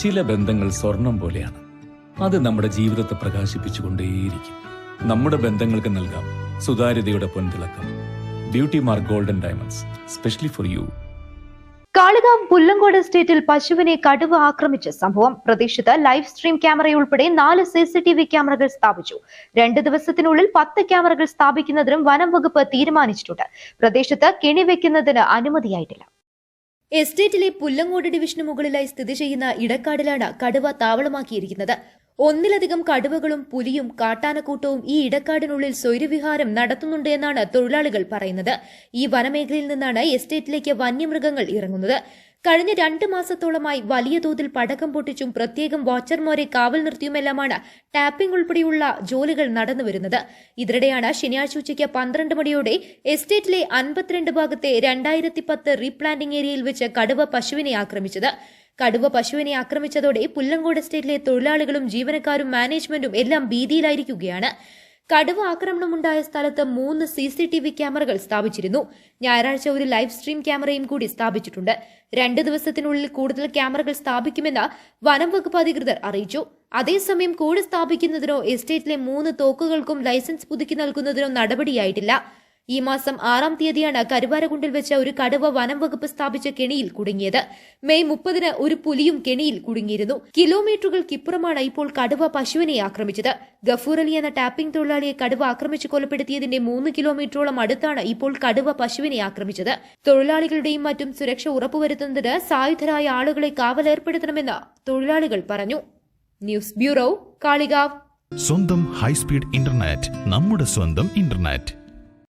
ചില ബന്ധങ്ങൾ സ്വർണം പോലെയാണ്. അത് നമ്മുടെ ജീവിതത്തെ പ്രകാശിപ്പിച്ചുകൊണ്ടേയിരിക്കും. നമ്മുടെ ബന്ധങ്ങൾക്ക് നൽകാം സുതാര്യതയുടെ പൊൻതിളക്കം. Beauty mark golden diamonds specially for you Kalikavu Pullangode എസ്റ്റേറ്റിൽ പശുവിനെ കടുവ ആക്രമിച്ച സംഭവം പ്രദേശത്ത് ലൈവ് സ്ട്രീം ക്യാമറയുൾപ്പെടെ നാല് സി സി ടി വി ക്യാമറകൾ സ്ഥാപിച്ചു. രണ്ട് ദിവസത്തിനുള്ളിൽ പത്ത് ക്യാമറകൾ സ്ഥാപിക്കുന്നതിനും വനം വകുപ്പ് തീരുമാനിച്ചിട്ടുണ്ട്. പ്രദേശത്ത് കെണി വെക്കുന്നതിന് അനുമതിയായിട്ടില്ല. എസ്റ്റേറ്റിലെ പുല്ലങ്ങോട് ഡിവിഷന് മുകളിലായി സ്ഥിതി ചെയ്യുന്ന ഇടക്കാടിലാണ് കടുവ താവളമാക്കിയിരിക്കുന്നത്. ഒന്നിലധികം കടുവകളും പുലിയും കാട്ടാനക്കൂട്ടവും ഈ ഇടക്കാടിനുള്ളിൽ സ്വൈരവിഹാരം നടത്തുന്നുണ്ട് എന്നാണ് തൊഴിലാളികൾ പറയുന്നത്. ഈ വനമേഖലയിൽ നിന്നാണ് എസ്റ്റേറ്റിലേക്ക് വന്യമൃഗങ്ങൾ ഇറങ്ങുന്നത്. കഴിഞ്ഞ രണ്ട് മാസത്തോളമായി വലിയ തോതിൽ പടക്കം പൊട്ടിച്ചും പ്രത്യേകം വാച്ചർമാരെ കാവൽ നിർത്തിയുമെല്ലാമാണ് ടാപ്പിംഗ് ഉൾപ്പെടെയുള്ള ജോലികൾ നടന്നുവരുന്നത് ഇതിനിടെയാണ് ശനിയാഴ്ച ഉച്ചയ്ക്ക് പന്ത്രണ്ട് മണിയോടെ എസ്റ്റേറ്റിലെ അൻപത്തിരണ്ട് ഭാഗത്തെ രണ്ടായിരത്തി പത്ത് റീപ്ലാന്റിംഗ് ഏരിയയിൽ വെച്ച് കടുവ പശുവിനെ ആക്രമിച്ചത്. കടുവ പശുവിനെ ആക്രമിച്ചതോടെ പുല്ലങ്കോട് എസ്റ്റേറ്റിലെ തൊഴിലാളികളും ജീവനക്കാരും മാനേജ്മെന്റും എല്ലാം ഭീതിയിലായിരിക്കുകയാണ്. കടുവ ആക്രമണമുണ്ടായ സ്ഥലത്ത് മൂന്ന് സി സി ടി വി ക്യാമറകൾ സ്ഥാപിച്ചിരുന്നു. ഞായറാഴ്ച ഒരു ലൈവ് സ്ട്രീം ക്യാമറയും കൂടി സ്ഥാപിച്ചിട്ടുണ്ട്. രണ്ട് ദിവസത്തിനുള്ളിൽ കൂടുതൽ ക്യാമറകൾ സ്ഥാപിക്കുമെന്ന് വനം വകുപ്പ് അധികൃതർ അറിയിച്ചു. അതേസമയം കൂട് സ്ഥാപിക്കുന്നതിനോ എസ്റ്റേറ്റിലെ മൂന്ന് തോക്കുകൾക്കും ലൈസൻസ് പുതുക്കി നൽകുന്നതിനോ നടപടിയായിട്ടില്ല. ഈ മാസം ആറാം തീയതിയാണ് കരുവാരകുണ്ടിൽ വെച്ച് ഒരു കടുവ വനംവകുപ്പ് സ്ഥാപിച്ച കെണിയിൽ കുടുങ്ങിയത്. മെയ് മുപ്പതിന് ഒരു പുലിയും കെണിയിൽ കുടുങ്ങിയിരുന്നു. കിലോമീറ്ററുകൾക്കിപ്പുറമാണ് ഇപ്പോൾ കടുവ പശുവിനെ ആക്രമിച്ചത്. ഗഫൂർ അലി എന്ന ടാപ്പിംഗ് തൊഴിലാളിയെ കടുവ ആക്രമിച്ച് കൊലപ്പെടുത്തിയതിന്റെ മൂന്ന് കിലോമീറ്ററോളം അടുത്താണ് ഇപ്പോൾ കടുവ പശുവിനെ ആക്രമിച്ചത്. തൊഴിലാളികളുടെയും മറ്റും സുരക്ഷ ഉറപ്പുവരുത്തുന്നതിന് സായുധരായ ആളുകളെ കാവലേർപ്പെടുത്തണമെന്ന് തൊഴിലാളികൾ പറഞ്ഞു. News bureau Kalikavu. സ്വന്തം ഹൈസ്പീഡ് ഇന്റർനെറ്റ് നമ്മുടെ സ്വന്തം ഇന്റർനെറ്റ്.